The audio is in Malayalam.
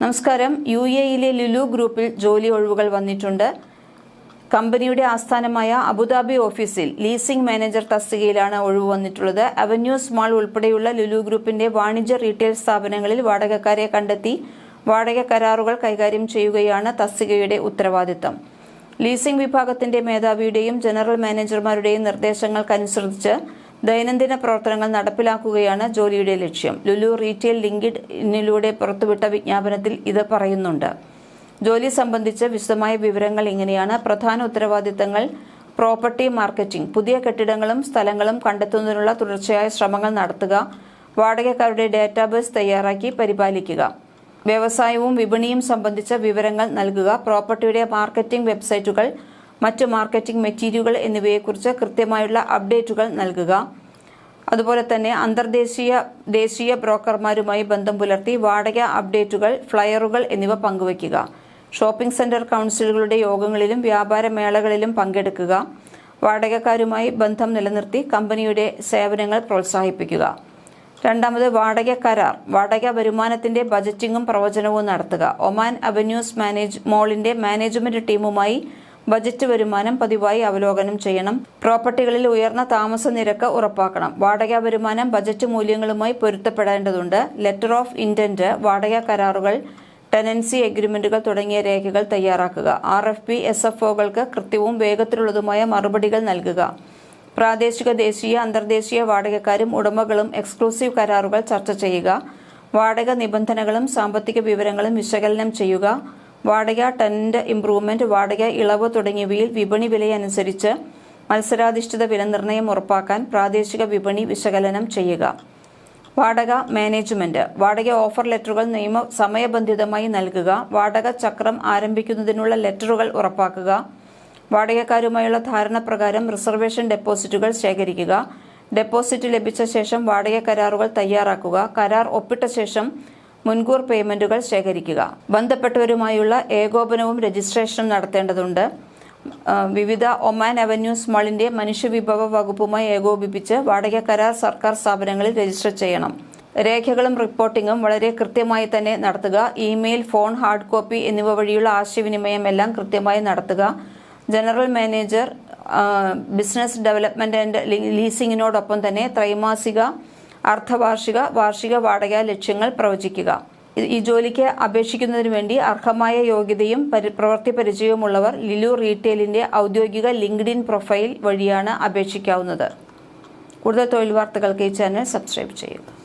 നമസ്കാരം. യു എയിലെ ലുലു ഗ്രൂപ്പിൽ ജോലി ഒഴിവുകൾ വന്നിട്ടുണ്ട്. കമ്പനിയുടെ ആസ്ഥാനമായ അബുദാബി ഓഫീസിൽ ലീസിംഗ് മാനേജർ തസ്തികയിലാണ് ഒഴിവ് വന്നിട്ടുള്ളത്. അവന്യൂസ് മാൾ ഉൾപ്പെടെയുള്ള ലുലു ഗ്രൂപ്പിന്റെ വാണിജ്യ റീറ്റെയിൽ സ്ഥാപനങ്ങളിൽ വാടകക്കാരെ കണ്ടെത്തി വാടക കരാറുകൾ കൈകാര്യം ചെയ്യുകയാണ് തസ്തികയുടെ ഉത്തരവാദിത്തം. ലീസിംഗ് വിഭാഗത്തിന്റെ മേധാവിയുടെയും ജനറൽ മാനേജർമാരുടെയും നിർദ്ദേശങ്ങൾക്കനുസരിച്ച് ദൈനംദിന പ്രവർത്തനങ്ങൾ നടപ്പിലാക്കുകയാണ് ജോലിയുടെ ലക്ഷ്യം. ലുലു റീറ്റെയിൽ ലിങ്കിഡ് ഇന്നിലൂടെ പുറത്തുവിട്ട വിജ്ഞാപനത്തിൽ ഇത് പറയുന്നുണ്ട്. ജോലി സംബന്ധിച്ച വിശദമായ വിവരങ്ങൾ ഇങ്ങനെയാണ് പ്രധാന ഉത്തരവാദിത്തങ്ങൾ പ്രോപ്പർട്ടി മാർക്കറ്റിംഗ് പുതിയ കെട്ടിടങ്ങളും സ്ഥലങ്ങളും കണ്ടെത്തുന്നതിനുള്ള തുടർച്ചയായ ശ്രമങ്ങൾ നടത്തുക വാടകക്കാരുടെ ഡാറ്റാബേസ് തയ്യാറാക്കി പരിപാലിക്കുക വ്യവസായവും വിപണിയും സംബന്ധിച്ച വിവരങ്ങൾ നൽകുക പ്രോപ്പർട്ടിയുടെ മാർക്കറ്റിംഗ് വെബ്സൈറ്റുകൾ മറ്റ് മാർക്കറ്റിംഗ് മെറ്റീരിയലുകൾ എന്നിവയെക്കുറിച്ച് കൃത്യമായുള്ള അപ്ഡേറ്റുകൾ നൽകുക. അതുപോലെ തന്നെ അന്തർദേശീയ ദേശീയ ബ്രോക്കർമാരുമായി ബന്ധം പുലർത്തി വാടക അപ്ഡേറ്റുകൾ ഫ്ലയറുകൾ എന്നിവ പങ്കുവയ്ക്കുക. ഷോപ്പിംഗ് സെന്റർ കൗൺസിലുകളുടെ യോഗങ്ങളിലും വ്യാപാര മേളകളിലും പങ്കെടുക്കുക. വാടകക്കാരുമായി ബന്ധം നിലനിർത്തി കമ്പനിയുടെ സേവനങ്ങൾ പ്രോത്സാഹിപ്പിക്കുക. രണ്ടാമത് വാടക കരാർ വാടക വരുമാനത്തിന്റെ ബജറ്റിംഗും പ്രവചനവും നടത്തുക. ഒമാൻ അവന്യൂസ് മാനേജ് മോളിന്റെ മാനേജ്മെന്റ് ടീമുമായി ബജറ്റ് വരുമാനം പതിവായി അവലോകനം ചെയ്യണം. പ്രോപ്പർട്ടികളിൽ ഉയർന്ന താമസ നിരക്ക് ഉറപ്പാക്കണം. വാടക വരുമാനം ബജറ്റ് മൂല്യങ്ങളുമായി പൊരുത്തപ്പെടേണ്ടതുണ്ട്. ലെറ്റർ ഓഫ് ഇന്റന്റ് വാടക കരാറുകൾ ടെനൻസി എഗ്രിമെന്റുകൾ തുടങ്ങിയ രേഖകൾ തയ്യാറാക്കുക. R F P S F ഒകൾക്ക് കൃത്യവും വേഗത്തിലുള്ളതുമായ മറുപടികൾ നൽകുക. പ്രാദേശിക ദേശീയ അന്തർദേശീയ വാടകക്കാരും ഉടമകളും എക്സ്ക്ലൂസീവ് കരാറുകൾ ചർച്ച ചെയ്യുക. വാടക നിബന്ധനകളും സാമ്പത്തിക വിവരങ്ങളും വിശകലനം ചെയ്യുക. വാടക ടെന്റ് ഇംപ്രൂവ്മെന്റ് വാടക ഇളവ് തുടങ്ങിയവയിൽ വിപണി വിലയനുസരിച്ച് മത്സരാധിഷ്ഠിത വില നിർണയം ഉറപ്പാക്കാൻ പ്രാദേശിക വിപണി വിശകലനം ചെയ്യുക. വാടക മാനേജ്മെന്റ്. വാടക ഓഫർ ലെറ്ററുകൾ നിയമ സമയബന്ധിതമായി നൽകുക. വാടക ചക്രം ആരംഭിക്കുന്നതിനുള്ള ലെറ്ററുകൾ ഉറപ്പാക്കുക. വാടകക്കാരുമായുള്ള ധാരണ പ്രകാരം റിസർവേഷൻ ഡെപ്പോസിറ്റുകൾ ശേഖരിക്കുക. ഡെപ്പോസിറ്റ് ലഭിച്ച ശേഷം വാടക കരാറുകൾ തയ്യാറാക്കുക. കരാർ ഒപ്പിട്ട ശേഷം മുൻകൂർ പേയ്മെന്റുകൾ ശേഖരിക്കുക. ബന്ധപ്പെട്ടവരുമായുള്ള ഏകോപനവും രജിസ്ട്രേഷനും നടത്തേണ്ടതുണ്ട്. വിവിധ ഒമാൻ അവന്യൂസ് മാളിന്റെ മനുഷ്യവിഭവ വകുപ്പുമായി ഏകോപിപ്പിച്ച് വാടക കരാർ സർക്കാർ സ്ഥാപനങ്ങളിൽ രജിസ്റ്റർ ചെയ്യണം. രേഖകളും റിപ്പോർട്ടിങ്ങും വളരെ കൃത്യമായി തന്നെ നടത്തുക. ഇമെയിൽ ഫോൺ ഹാർഡ് കോപ്പി എന്നിവ വഴിയുള്ള ആശയവിനിമയം എല്ലാം കൃത്യമായി നടത്തുക. General manager business development and ലീസിങ്ങിനോടൊപ്പം തന്നെ ത്രൈമാസിക അർദ്ധവാർഷിക വാർഷിക വാടക ലക്ഷ്യങ്ങൾ പ്രവചിക്കുക. ഈ ജോലിക്ക് അപേക്ഷിക്കുന്നതിന് വേണ്ടി അർഹമായ യോഗ്യതയും പരി- പ്രവൃത്തി പരിചയവുമുള്ളവർ ലിലു റീറ്റെയിലിന്റെ ഔദ്യോഗിക ലിങ്ക്ഡിൻ പ്രൊഫൈൽ വഴിയാണ് അപേക്ഷിക്കാവുന്നത്. കൂടുതൽ തൊഴിൽ വാർത്തകൾക്ക് ഈ ചാനൽ സബ്സ്ക്രൈബ് ചെയ്യുക.